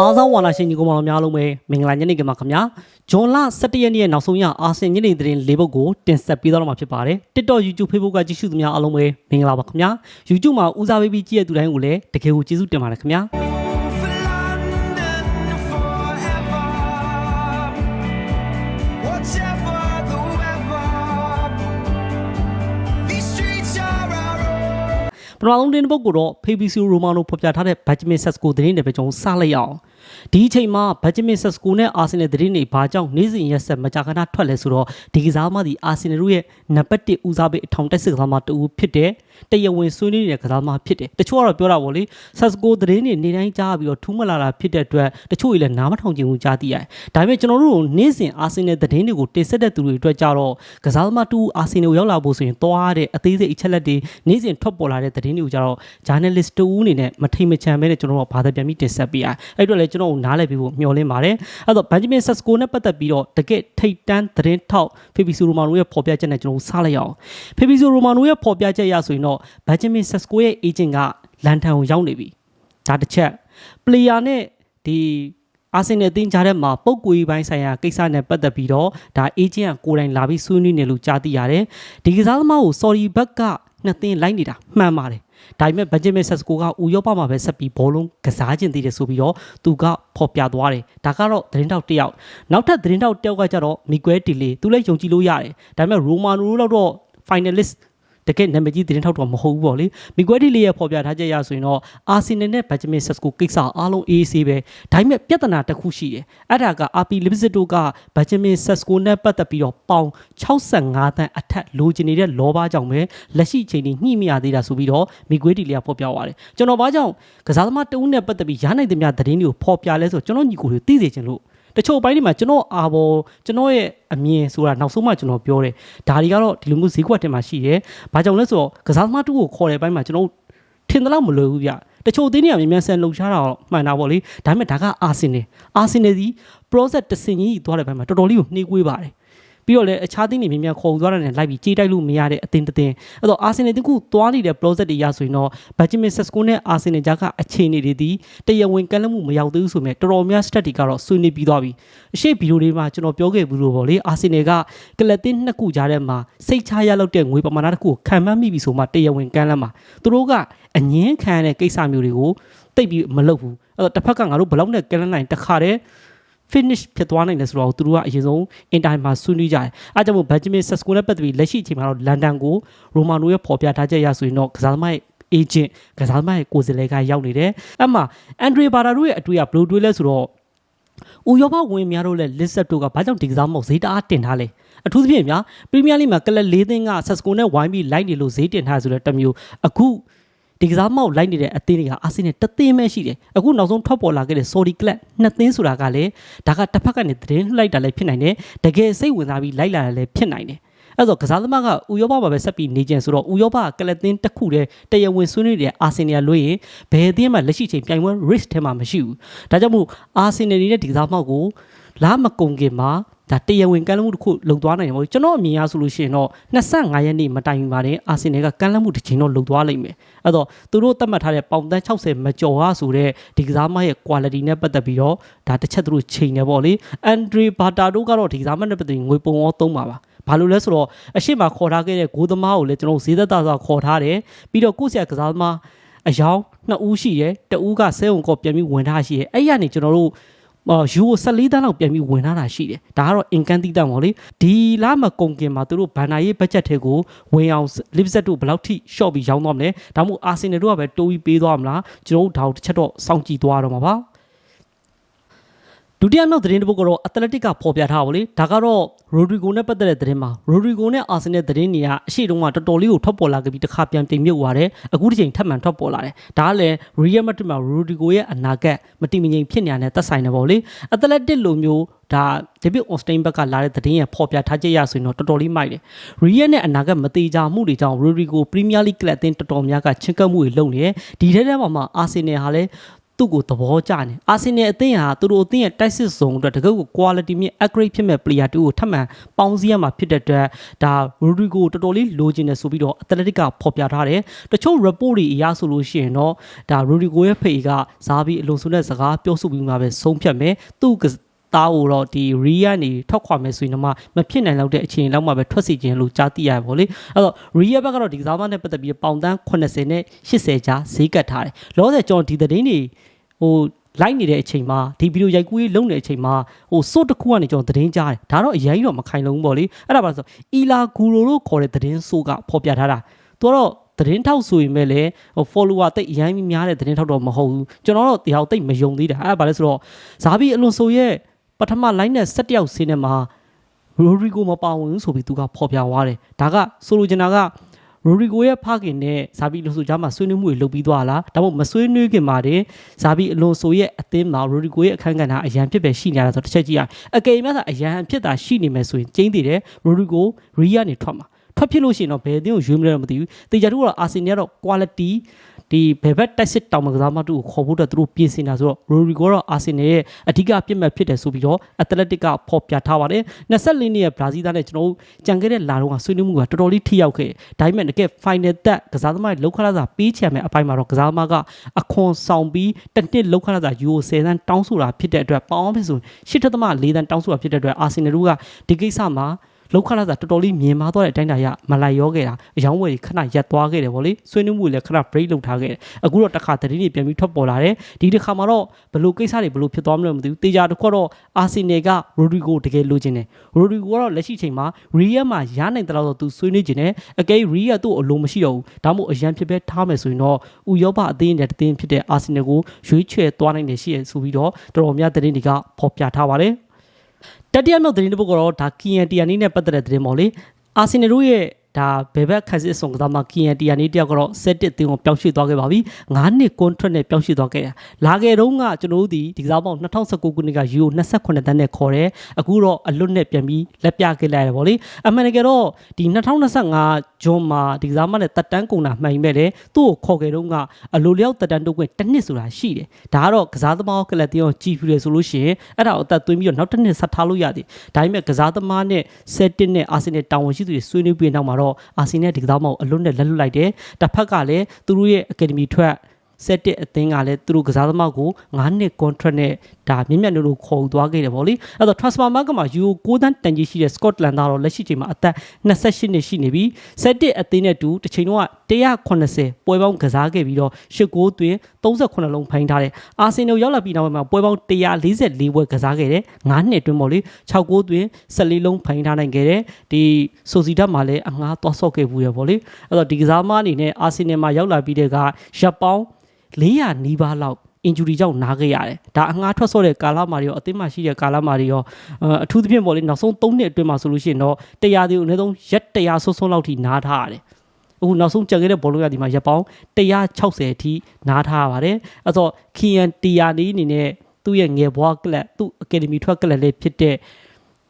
အားစားဝါလာရှင်ညီကောင်မတော်များလုံးပဲမင်္ဂလာညနေခင်းပါခင်ဗျာဂျွန်လ17ရက်နေ့ရဲ့နောက်ဆုံးရအာဆင်ညနေသတင်း၄ပုဒ်ကိုတင်ဆက်ပေးသွားတော့မှာဖြစ်ပါတယ် TikTok YouTube Facebook ကကြည့်ရှုသူများအားလုံးပဲမင်္ဂလာပါခင်ဗျာ YouTube မှာဦးစားပေးပြီးကြည့်ရတဲ့သူတိုင်းကိုလည်းတကယ်ကိုကျေးဇူးတင်ပါတယ်ခင်ဗျာ ပထမဆုံးတင်ပုတ်ကိုတော့ Fabrizio Romano ဖော်ပြထားတဲ့ Benjamin Sesko သတင်းတွေပဲကျွန်တော်စလိုက်ရအောင် ဒီအချိန်မှာ Benjamin Sesko နဲ့ Arsenal သတင်းတွေဘာကြောင့်နေ့စဉ်ရက်ဆက်မကြာခဏထွက်လဲဆိုတော့ဒီကစားမသည့် Arsenal တို့ရဲ့နံပါတ်1ဦးစားပေးအထောင်တက်စစ်ကစားမတူဖြစ်တဲ့တရားဝင်ဆွေးနွေးနေတဲ့ကစားမဖြစ်တယ်တချို့ကတော့ပြောတာပေါ့လေ Sesko သတင်းတွေနေတိုင်းကြားပြီးတော့ထူးမလာတာဖြစ်တဲ့အတွက်တချို့ကြီးလည်းနားမထောင်ချင်ဘူးကြားသိရတယ်ဒါပေမဲ့ကျွန်တော်တို့နေ့စဉ် Arsenal သတင်းတွေကိုတင်ဆက်တဲ့သူတွေအတွက်ကြတော့ကစားသမားတူ Arsenal ကိုရောက်လာဖို့ဆိုရင်သွားတဲ့အသေးစိတ်အချက်လက်တွေနေ့စဉ်ထွက်ပေါ်လာတဲ့သတင်းတွေကိုကြတော့ journalist တူအနေနဲ့မထိမချန်ပဲနဲ့ကျွန်တော်တို့ကဘာသာပြန်ပြီးတင်ဆက်ပေးရအဲ့အတွက်လည်းကျွန်တော်တို့နားလည်ပြီးဖို့မျှော်လင့်ပါတယ်အဲ့တော့ Benjamin Sesko နဲ့ပတ်သက်ပြီးတော့တကယ့်ထိတ်တန်းသတင်းထောက် Fabrizio Romano ရဲ့ဖော်ပြချက်နဲ့ကျွန်တော်တို့စားလိုက်အောင် Fabrizio Romano ရဲ့ဖော်ပြချက်အရဆိုရင်တော့ Benjamin Sesko ရဲ့ agent ကလန်ထန်ကိုရောက်နေပြီဒါတစ်ချက် player နဲ့ဒီအာဆင်နယ်အသင်းကြားထဲမှာပုံကွေပိုင်းဆိုင်ရာကိစ္စနဲ့ပတ်သက်ပြီးတော့ဒါ agent ကကိုယ်တိုင်လာပြီးဆွေးနွေးနေလို့ကြားသိရတယ်ဒီကစားသမားကို sorry ဘက်ကနှစ်သင်းလိုက်နေတာမှန်ပါတယ် ဒါပေမဲ့ Benjamin Sesko ကဥရောပမှာပဲဆက်ပြီးဘောလုံးကစားခြင်းသေးတယ်ဆိုပြီးတော့သူကဖော်ပြသွားတယ်ဒါကတော့သတင်းတောက်တစ်ယောက်နောက်ထပ်သတင်းတောက်တစ်ယောက်ကကျတော့ Miguel Tile သူလည်းယုံကြည်လို့ရတယ်ဒါပေမဲ့ Romano တို့တော့ finalist တကယ်နာမည်ကြီးသတင်းထောက်တော့မဟုတ်ဘူးပေါ့လေမီကွဲတီလေးရဲ့ဖော်ပြထားချက်ရဆိုရင်တော့အာဆင်နယ်နဲ့ဘက်ဂျမင်ဆက်စကိုကိစ္စအားလုံးအေးအေးဆေးပဲဒါပေမဲ့ပြဿနာတစ်ခုရှိတယ်အဲ့ဒါကအာပီလစ်စစ်တို့ကဘက်ဂျမင်ဆက်စကိုနဲ့ပတ်သက်ပြီးတော့ပေါင်65တန်းအထက်လိုချင်နေတဲ့လောဘကြောင့်ပဲလက်ရှိချိန်นี้ညှိမရသေးတာဆိုပြီးတော့မီကွဲတီလေးကဖော်ပြသွားတယ်ကျွန်တော်ဘာကြောင့်ကစားသမားတဦးနဲ့ပတ်သက်ပြီးရနိုင်သမျှသတင်းတွေကိုဖော်ပြလဲဆိုတော့ကျွန်တော်ညီကိုတွေသိစေချင်လို့ တချို့အပိုင်းတွေမှာကျွန်တော်အာဘောကျွန်တော်ရဲ့အမြင်ဆိုတာနောက်ဆုံးမှကျွန်တော်ပြောတယ်ဒါတွေကတော့ဒီလိုမျိုးဈေးကွက်တင်မှာရှိတယ်။ဘာကြောင့်လဲဆိုတော့ကစားသမားတူကိုခေါ်တဲ့ဘက်မှာကျွန်တော်ထင်တယ်လို့မလွယ်ဘူးဗျ။တချို့အသင်းတွေကမြန်မြန်ဆန်လှုပ်ရှားတာတော့မှန်တာပေါ့လေ။ဒါပေမဲ့ဒါကအာဆင်နယ်။အာဆင်နယ်ဒီ process တစ်စင်ကြီးသွားတဲ့ဘက်မှာတော်တော်လေးကိုနှေးကွေးပါတယ်။ ပြီးတော့လည်းအခြားသင်းတွေမြန်မြန်ခေါ်ယူသွားတဲ့နဲ့လိုက်ပြီးကြေးတိုက်လို့မရတဲ့အသင်းတစ်သင်းအဲ့တော့အာဆင်နယ်တကူသွားနေတဲ့ process တွေရဆိုရင်တော့ဘက်ဂျမင်ဆက်စကိုနဲ့အာဆင်နယ်ကြားကအခြေအနေတွေဒီတရားဝင်ကန့်လန့်မှုမရောက်သေးဘူးဆိုပေမဲ့တော်တော်များ stat တွေကတော့ဆွေးနွေးပြီးသွားပြီအရှိဗီဒီယိုတွေမှာကျွန်တော်ပြောခဲ့ဘူးလို့ပေါ့လေအာဆင်နယ်ကကလပ်တင်းနှစ်ခုကြားထဲမှာစိတ်ချရလောက်တဲ့ငွေပမာဏတစ်ခုကိုခံမှန်းမိပြီဆိုမှတရားဝင်ကန့်လန့်မှာသူတို့ကအငင်းခံရတဲ့ကိစ္စမျိုးတွေကိုတိတ်ပြီးမလုပ်ဘူးအဲ့တော့တစ်ဖက်ကငါတို့ဘလောက်နဲ့ကန့်လန့်နိုင်တခါတည်း finish ဖြစ်သွားနိုင်တယ်ဆိုတော့သူတို့ကအရင်ဆုံး in time မှာဆွေးနွေးကြတယ်။အဲကြောင့်မို့ Benjamin Sesko နဲ့ပတ်သက်ပြီးလက်ရှိအချိန်မှာတော့လန်ဒန်ကို Romano ရဲ့ဖော်ပြထားချက်ရဆိုရင်တော့ကစားသမားရဲ့ agent ကစားသမားရဲ့ကိုယ်စားလှယ်ကရောက်နေတယ်။အဲ့မှာ Andre Barra တို့ရဲ့အတွေ့အကြုံဘယ်လိုတွေ့လဲဆိုတော့ဥရောပဝင်များတို့လည်း list တို့ကဘာကြောင့်ဒီကစားမဟုတ်ဈေးတအားတင်ထားလဲအထူးသဖြင့်များပရီးမီးယားလိမှာကလပ်၄သင်းကဆက်စကိုနဲ့ဝိုင်းပြီးလိုက်နေလို့ဈေးတင်ထားဆိုတဲ့တစ်မျိုးအခု ဒီကစားမောက်လိုက်နေတဲ့အသင်းတွေကအာဆင်နယ်တစ်သင်းပဲရှိတယ်အခုနောက်ဆုံးထွက်ပေါ်လာခဲ့တဲ့ Saudi Club နှစ်သင်းဆိုတာကလည်းဒါကတစ်ဖက်ကနေသတင်းလှလိုက်တာလည်းဖြစ်နိုင်တယ်တကယ်စိတ်ဝင်စားပြီးလိုက်လာတာလည်းဖြစ်နိုင်တယ်အဲ့တော့ကစားသမားကဥရောပမှာပဲဆက်ပြီးနေကြဆိုတော့ဥရောပကလပ်သင်းတစ်ခုတည်းတရားဝင်ဆွေးနွေးနေတဲ့အာဆင်နယ်လွှဲရင်ဘယ်အသင်းမှလက်ရှိချိန်ပြိုင်ပွဲ risk ထဲမှာမရှိဘူးဒါကြောင့်မို့အာဆင်နယ်နေတဲ့ဒီကစားမောက်ကို လာမကုံခင်မှာဒါတရားဝင်ကမ်းလှမ်းမှုတစ်ခုလုံသွားနိုင်တယ်ပေါ့ကျွန်တော်အမြင်အရဆိုလို့ရှိရင်တော့25ရက်နေ့မတိုင်မီပါတယ်အာဆင်နယ်ကကမ်းလှမ်းမှုတစ်ချိန်တော့လုံသွားလိမ့်မယ်အဲ့တော့သူတို့သတ်မှတ်ထားတဲ့ပေါင်တန်း60မကျော်ဟာဆိုတဲ့ဒီကစားမရဲ့ quality နဲ့ပတ်သက်ပြီးတော့ဒါတစ်ချက်သူတို့ချိန်နေပေါ့လေအန်ဒရီဘာတာတို့ကတော့ဒီကစားမနဲ့ပတ်သက်ပြီးငွေပုံရောသုံးပါပါဘာလို့လဲဆိုတော့အရှိမခေါ်ထားခဲ့တဲ့ဂိုးသမားကိုလည်းကျွန်တော်ဈေးသက်သာစွာခေါ်ထားတယ်ပြီးတော့ကိုယ့်ဆရာကစားသမားအယောင်နှစ်ဦးရှိတယ်တဦးကဆဲုံကောပြန်ပြီးဝင်ထားရှိတယ်အဲ့ရနေကျွန်တော်တို့အော် ယူကို14တန်းလောက်ပြန်ပြီးဝင်လာတာရှိတယ်ဒါကတော့အင်ကန်တိတန်ပေါ့လေဒီလမကုန်ခင်မှာသူတို့ဘန်နာရေးဘတ်ဂျက်တွေကိုဝင်အောင်လစ်ဇက်တို့ဘယ်လောက်ထိရှော့ပြီးရောင်းသွားမလဲဒါမှမဟုတ်အာဆင်နယ်တို့ကပဲတိုးပြီးပေးသွားမလားကျွန်တော်တို့ဒါတစ်ချက်တော့စောင့်ကြည့်သွားတော့မှာပါ ဒုတိယမြောက်သတင်းတစ်ပုဒ်ကတော့ Athletic ကဖော်ပြထားပါလေဒါကတော့ Rodrigo နဲ့ပတ်သက်တဲ့သတင်းမှာ Rodrigo နဲ့ Arsenal သတင်းတွေကအရှိတုန်းကတော်တော်လေးကိုထွက်ပေါ်လာခဲ့ပြီးတစ်ခါပြန်တင်မြုပ်သွားတယ်အခုတစ်ချိန်ထပ်မံထွက်ပေါ်လာတယ်ဒါကလည်း Real Madrid မှာ Rodrigo ရဲ့အနာဂတ်မတည်မငြိမ်ဖြစ်နေတာနဲ့သက်ဆိုင်တယ်ပေါ့လေ Athletic လိုမျိုးဒါ David Ornstein ဘက်ကလာတဲ့သတင်းရဲ့ဖော်ပြထားချက်ရဆိုရင်တော့တော်တော်လေးမိုက်တယ် Real နဲ့အနာဂတ်မသေးကြမှုတွေကြောင့် Rodrigo Premier League ကလပ်အသင်းတော်တော်များကချင့်ကပ်မှုတွေလုပ်နေတယ်ဒီထဲထဲမှာမှ Arsenal ဟာလည်း သူ့ကိုသဘောကျနေအာဆင်နယ်အသင်းဟာသူတို့အသင်းရဲ့တိုက်စစ်ဆောင်အတွက်တကယ်ကို quality မြင့် upgrade ဖြစ်မဲ့ player တူကိုထပ်မံပေါင်းစည်းရမှာဖြစ်တဲ့အတွက်ဒါ Rodrigo တော်တော်လေးလိုချင်တယ်ဆိုပြီးတော့ Athletic ကဖော်ပြထားတယ်တချို့ report တွေအရဆိုလို့ရှိရင်တော့ဒါ Rodrigo ရဲ့ဖေကဇာဘီအလွန်ဆိုတဲ့စကားပြောဆိုပြီးမှပဲဆုံးဖြတ်မယ်သူ့က သားကိုတော့ဒီရီကနေထွက်ခွာမယ်ဆိုရင်တော့မှမဖြစ်နိုင်တော့တဲ့အခြေအနေလောက်မှပဲထွက်စီခြင်းလို့ကြားသိရပါဗောလေအဲ့တော့ရီယာဘက်ကတော့ဒီကစားမနဲ့ပတ်သက်ပြီးပေါင်တန်း80နဲ့80ကြားဈေးကတ်ထားတယ်လောဆယ်ကျွန်တော်ဒီသတင်းတွေဟိုလိုက်နေတဲ့အချိန်မှာဒီဗီဒီယိုရိုက်ကူးရေးလုပ်နေတဲ့အချိန်မှာဟိုစိုးတစ်ခုကနေကျွန်တော်သတင်းကြားတယ်ဒါတော့အရင်ကြီးတော့မခိုင်လုံဘူးဗောလေအဲ့ဒါပါဆိုအီလာဂူရိုလို့ခေါ်တဲ့သတင်းစိုးကဖော်ပြထားတာသူကတော့သတင်းထောက်ဆိုရင်ပဲလေဟို follower တိတ်အရင်များတဲ့သတင်းထောက်တော့မဟုတ်ဘူးကျွန်တော်တော့တရားတိတ်မယုံသေးတာအဲ့ဒါပါလဲဆိုတော့ဇာဘီအလွန်ဆိုရဲ့ ပထမ line နဲ့7ယောက်ဆင်းနေမှာရိုရီဂိုမပါဝင်ဘူးဆိုပြီးသူကဖော်ပြသွားတယ်ဒါကဆိုလိုချင်တာကရိုရီဂိုရဲ့ဖခင်နဲ့ဇာဘီအလွန်ဆိုကြားမှာဆွေးနွေးမှုတွေလုပ်ပြီးသွားလားဒါမှမဟုတ်မဆွေးနွေးခင်မှာတင်ဇာဘီအလွန်ဆိုရဲ့အသင်းမှာရိုရီဂိုရဲ့အခန်းကဏ္ဍအရန်ဖြစ်ပဲရှိနေတာဆိုတော့တစ်ချက်ကြည့်ရအောင်အကယ်၍များအရန်ဖြစ်တာရှိနေမယ်ဆိုရင်ကျင်းတည်တယ်ရိုရီဂိုရီယာနေထွက်မှာ ထွက်ဖြစ်လို့ရှိရင်တော့ဘယ်အသင်းကိုရွေးမလဲတော့မသိဘူးတေချာတို့ကတော့အာဆင်နယ်ကတော့ quality ဒီဘယ်ဘက်တိုက်စစ်တောင်မကစားမတူကိုခေါ်ဖို့အတွက်သူတို့ပြင်ဆင်တာဆိုတော့ရိုရီဂိုတော့အာဆင်နယ်ရဲ့အဓိကပြစ်မှတ်ဖြစ်တယ်ဆိုပြီးတော့အက်တလက်တစ်ကဖော်ပြထားပါတယ်24နှစ်ရဲ့ဘရာဇီးသားနဲ့ကျွန်တော်တို့ကြံခဲ့တဲ့လာတော့ကဆွေးနွေးမှုကတော်တော်လေးထိရောက်ခဲ့ဒါပေမဲ့တကယ် final သက်ကစားသမားရဲ့လောက်ခလာစာပေးချင်မယ်အပိုင်းမှာတော့ကစားသမားကအခွန်ဆောင်ပြီးတစ်နှစ်လောက်ခလာစာယူ10တန်းတောင်းဆိုတာဖြစ်တဲ့အတွက်ပေါင်းဖြစ်ဆို8.4တန်းတောင်းဆိုတာဖြစ်တဲ့အတွက်အာဆင်နယ်တို့ကဒီကိစ္စမှာ လောက်ခလာစာတော်တော်လေးမြင်မာသွားတဲ့အတိုင်းတာရမလိုက်ရောခဲ့တာအယောင်းဝယ်ခဏရက်သွားခဲ့တယ်ဗောလေဆွေးနွေးမှုလည်းခဏ break လုပ်ထားခဲ့တယ်အခုတော့တစ်ခါတတိတွေပြန်ပြီးထွက်ပေါ်လာတယ်ဒီတစ်ခါမှာတော့ဘလို့ကိစ္စတွေဘလို့ဖြစ်သွားမလဲမသိဘူးတေချာတစ်ခွက်တော့အာဆင်နယ်ကရိုဒီဂိုတကယ်လိုချင်တယ်ရိုဒီဂိုကတော့လက်ရှိချိန်မှာရီယက်မှာရနိုင်တဲ့လောက်တော့သူဆွေးနွေးချင်တယ်အကယ်ရီယက်သူ့အလိုမရှိတော့ဘူးဒါမှမဟုတ်အရန်ဖြစ်ပဲထားမယ်ဆိုရင်တော့ဥရောပအသင်းနဲ့တသင်းဖြစ်တဲ့အာဆင်နယ်ကိုရွေးချယ်သွားနိုင်တယ်ရှိရဆိုပြီးတော့တော်တော်များသတင်းတွေကဖော်ပြထားပါတယ် တတိယမြောက်သတင်းတစ်ပုဒ်ကတော့ဒါကီယန်တီယာနီနဲ့ပတ်သက်တဲ့သတင်းပေါ့လေအာဆင်နယ်တို့ရဲ့ ဒါဘယ်ဘက်ခန်းစစ်ဆောင်ကစားမှာကီယန်တီယာနီတယောက်ကတော့စက်တစ်တင်းကိုပျောက်ရွှေ့သွားခဲ့ပါပြီ9နှစ် contract နဲ့ပျောက်ရွှေ့သွားခဲ့တာလာခဲ့တော့ကကျွန်တော်တို့ဒီဒီကစားပေါင်း2019ခုနှစ်ကယူ28တန်းနဲ့ခေါ်တယ်အခုတော့အလွတ်နဲ့ပြန်ပြီးလက်ပြခဲ့လိုက်ရတယ်ဗောလေအမှန်တကယ်တော့ဒီ2025ဂျွန်မှာဒီကစားမနဲ့တက်တန်းကုန်တာမှန်ပဲလေသူ့ကိုခေါ်ခဲ့တော့ကအလိုလျောက်တက်တန်းတုတ်ခွင့်တစ်နှစ်ဆိုတာရှိတယ်ဒါကတော့ကစားသမားကလပ်တင်းကိုကြည်ဖြူတယ်ဆိုလို့ရှိရင်အဲ့ဒါကိုအသက်သွင်းပြီးတော့နောက်တစ်နှစ်ဆက်ထားလို့ရတယ်ဒါပေမဲ့ကစားသမားနဲ့7နဲ့အာဆင်နယ်တာဝန်ရှိသူတွေဆွေးနွေးပြီးနောက်မှာတော့အာဆင်နယ်ဒီကစားမကိုအလွတ်နဲ့လက်လွတ်လိုက်တယ်တစ်ဖက်ကလည်းသူတို့ရဲ့အကယ်ဒမီထွက် ဆက်တဲ့အသင်းကလည်းသူတို့ကစားသမားကို9နှစ် contract နဲ့ဒါမြင့်မြတ်လို့ခေါ်ယူသွားခဲ့တယ်ဗောလေအဲ့တော့ transfer market မှာ euro 6တန်းတန်ကြီးရှိတဲ့ Scotland သားတော့လက်ရှိချိန်မှာအသက်28နှစ်ရှိနေပြီဆက်တဲ့အသင်းနဲ့တူတစ်ချိန်တော့180ပွဲပေါင်းကစားခဲ့ပြီးတော့8ဂိုးသွင်း38လုံးဖိုင်းထားတယ်အာဆင်နယ်ရောက်လာပြီးနောက်ပိုင်းမှာပွဲပေါင်း144ပွဲကစားခဲ့တယ်9နှစ်အတွင်းဗောလေ6ဂိုးသွင်း14လုံးဖိုင်းထားနိုင်ခဲ့တယ်ဒီဆိုစီဒတ်မှာလည်းအငှားသွားဆော့ခဲ့ဘူးရဗောလေအဲ့တော့ဒီကစားမအနေနဲ့အာဆင်နယ်မှာရောက်လာပြီးတဲ့ကရပ်ပေါင်း 400နီးပါးလောက် injury ကြောင့်နားခဲ့ရတယ်။ဒါအငှားထွက်ဆော့တဲ့ကာလမှာတွေရောအသင်းမှာရှိတဲ့ကာလမှာတွေရောအထူးသဖြင့်ပေါ့လေနောက်ဆုံး3နှစ်အတွင်းမှာဆိုလို့ရှိရင်တော့တရားသေးကိုအနည်းဆုံးရက်100ဆွဆုံးလောက်ထိနားထားရတယ်။အခုနောက်ဆုံးကြံခဲ့တဲ့ဘောလုံးရဒီမှာရက်ပေါင်း160အထိနားထားရပါတယ်။အဲဆိုခီယန်တီယာနီအနေနဲ့သူ့ရဲ့ငယ်ဘွားကလပ်သူ့အကယ်ဒမီထွက်ကလပ်လေးဖြစ်တဲ့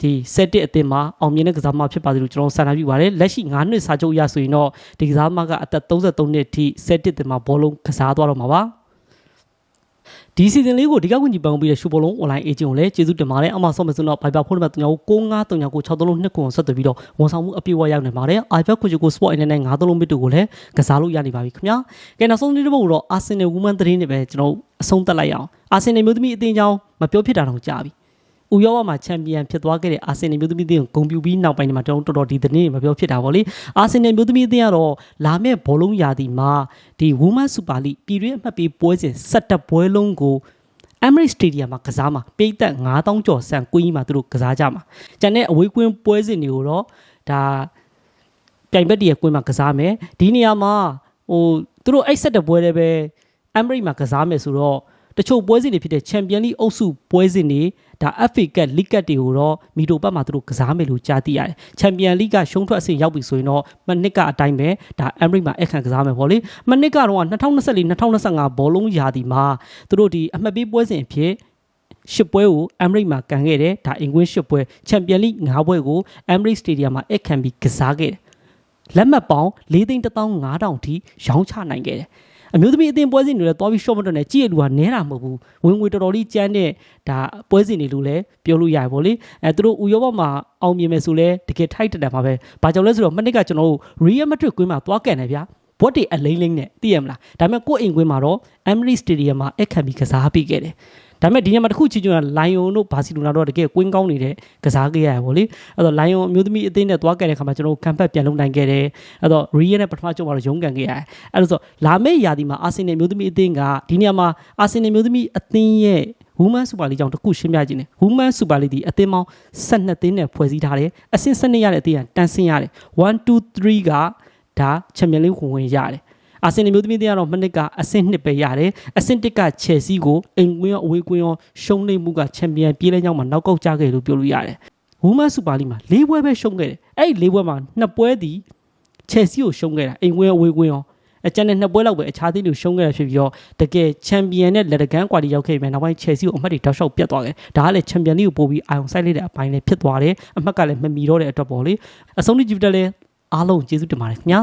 ဒီဆက်တစ်အသင်းမှာအောင်မြင်တဲ့ကစားမဖြစ်ပါစေလို့ကျွန်တော်ဆန္ဒပြုပါတယ်လက်ရှိ9နှစ်စာချုပ်ရဆိုရင်တော့ဒီကစားမကအသက်33နှစ်အထိဆက်တစ်အသင်းမှာဘောလုံးကစားသွားတော့မှာပါဒီစီဇန်လေးကိုဒီကကွန်ကြီးပန်ပြီးတဲ့ရှူဘောလုံး online agent ကိုလည်းကျေးဇူးတင်ပါတယ်အမဆော့မယ်ဆိုတော့ Viber ဖုန်းနံပါတ်39939636နှစ်ခုဆက်သွယ်ပြီးတော့ဝန်ဆောင်မှုအပြည့်အဝရောက်နေပါတယ် iPad ကိုကို Sport Internet 93မိတူကိုလည်းကစားလို့ရနေပါပြီခင်ဗျာကဲနောက်ဆုံးနေ့တစ်ပုဒ်တော့ Arsenal Women သတင်းတွေပဲကျွန်တော်အဆုံးသတ်လိုက်အောင် Arsenal မျိုးသမီးအသင်းကြောင်းမပြောဖြစ်တာတော့ကြာပြီ ဥရောပမှာချန်ပီယံဖြစ်သွားခဲ့တဲ့အာဆင်နယ်မျိုးသမီးအသင်းကိုဂုဏ်ပြုပြီးနောက်ပိုင်းမှာတော်တော်ဒီသတင်းတွေမပြောဖြစ်တာပေါ့လေအာဆင်နယ်မျိုးသမီးအသင်းကတော့လာမဲ့ဘောလုံးရာသီမှာဒီ Women Super League ပြည်တွင်းအမှတ်ပေးပွဲစဉ်17ပွဲလုံးကို Emirates Stadium မှာကစားမှာပိတ်သက်9000ကျော်ဆန်ကွင်းကြီးမှာသူတို့ကစားကြမှာကျန်တဲ့အဝေးကွင်းပွဲစဉ်တွေကိုတော့ဒါပြိုင်ဘက်တည်းရဲ့ကွင်းမှာကစားမယ်ဒီနေရာမှာဟိုသူတို့အဲ့ဆက်တဲ့ပွဲတွေပဲ Emirates မှာကစားမယ်ဆိုတော့ တချို့ပွဲစဉ်တွေဖြစ်တဲ့ Champions League အုပ်စုပွဲစဉ်တွေဒါ FA Cup League Cup တွေကိုတော့မီတိုပတ်မှာသူတို့ကစားမယ်လို့ကြားသိရတယ်။ Champions League ကရှုံးထွက်အဆင့်ရောက်ပြီဆိုရင်တော့မနစ်ကအတိုင်းပဲဒါ Emirates မှာအခန့်ကစားမယ်ပေါ့လေ။မနစ်ကတော့2024 2025ဘောလုံးရာသီမှာသူတို့ဒီအမှတ်ပေးပွဲစဉ်အဖြစ်ရှစ်ပွဲကို Emirates မှာကန်ခဲ့တယ်ဒါအင်ကွင်းရှစ်ပွဲ Champions League ၅ပွဲကို Emirates Stadium မှာအခန့်ပြီးကစားခဲ့တယ်။လက်မှတ်ပေါင်း၄သိန်း15000ထိရောင်းချနိုင်ခဲ့တယ်။ အမျိုးသမီးအသင်းပွဲစဉ်တွေလည်းသွားပြီး short မတော့နဲ့ကြည့်ရလူကနဲတာမဟုတ်ဘူးဝင်ငွေတော်တော်လေးကျန်းတဲ့ဒါပွဲစဉ်တွေလို့လည်းပြောလို့ရတယ်ပေါ့လေအဲသူတို့ဥရောပမှာအောင်မြင်မယ်ဆိုလဲတကယ်ထိုက်တက်တယ်မှာပဲဘာကြောင့်လဲဆိုတော့မနစ်ကကျွန်တော်တို့ Real Madrid ကွင်းမှာသွားကန်တယ်ဗျာဘတ်တွေအလိမ့်လိမ့်နဲ့သိရမလားဒါပေမဲ့ကိုယ့်အိမ်ကွင်းမှာတော့ Emirates Stadium မှာအခမ်းပြီးကစားပေးခဲ့တယ် ဒါပေမဲ့ဒီညမှာတစ်ခုချီချွန်းကလိုင်ယွန်တို့ဘာစီလိုနာတို့ကတကယ်ကွင်းကောင်းနေတဲ့ကစားခဲ့ရတယ်ပေါ့လေအဲ့တော့လိုင်ယွန်အမျိုးသမီးအသင်းနဲ့သွားခဲ့တဲ့ခါမှာကျွန်တော်တို့ခံဖက်ပြန်လုပ်နိုင်ခဲ့တယ်အဲ့တော့ Real နဲ့ပထမကျုံမှာတော့ရုန်းကန်ခဲ့ရတယ်အဲ့ဒါဆိုလာမယ့်ရာသီမှာအာဆင်နယ်မျိုးသမီးအသင်းကဒီနေရာမှာအာဆင်နယ်မျိုးသမီးအသင်းရဲ့ Women Super League ကြောင့်တစ်ခုရှင်းပြခြင်းတယ် Women Super League ဒီအသင်းပေါင်း12သင်းနဲ့ဖွဲ့စည်းထားတယ်အဆင့်12ရတဲ့အသင်းကတန်းဆင်းရတယ်1 2 3ကဒါချန်ပီယံလိဝင်ဝင်ရတယ် အာဆင်နယ်မျိုးသမီးတွေကတော့မနစ်ကအဆင့်2ပဲရတယ်အဆင့်1ကချယ်ဆီကိုအိမ်ကွင်းရောအဝေးကွင်းရောရှုံးနေမှုကချန်ပီယံပြေးလဲကြောင်းမှာနောက်ကောက်ကြခဲ့လို့ပြောလို့ရတယ် Women Super League မှာ၄ပွဲပဲရှုံးခဲ့တယ်အဲ့ဒီ၄ပွဲမှာ2ပွဲဒီချယ်ဆီကိုရှုံးခဲ့တာအိမ်ကွင်းရောအဝေးကွင်းရောအကျန်တဲ့နှစ်ပွဲလောက်ပဲအခြားသင်းတွေရှုံးခဲ့တာဖြစ်ပြီးတော့တကယ်ချန်ပီယံနဲ့လက်တကန်းကွာတီရောက်ခဲ့ပြီနောက်ပိုင်းချယ်ဆီကိုအမှတ်တွေတောက်လျှောက်ပြတ်သွားတယ်ဒါကလည်းချန်ပီယံလိကိုပို့ပြီးအာရုံစိုက်လိုက်တဲ့အပိုင်းလည်းဖြစ်သွားတယ်အမှတ်ကလည်းမမီတော့တဲ့အတွက်ပေါ့လေအဆုံးထိကြည့်ပြတယ်အားလုံးကျေးဇူးတင်ပါတယ်ခင်ဗျာ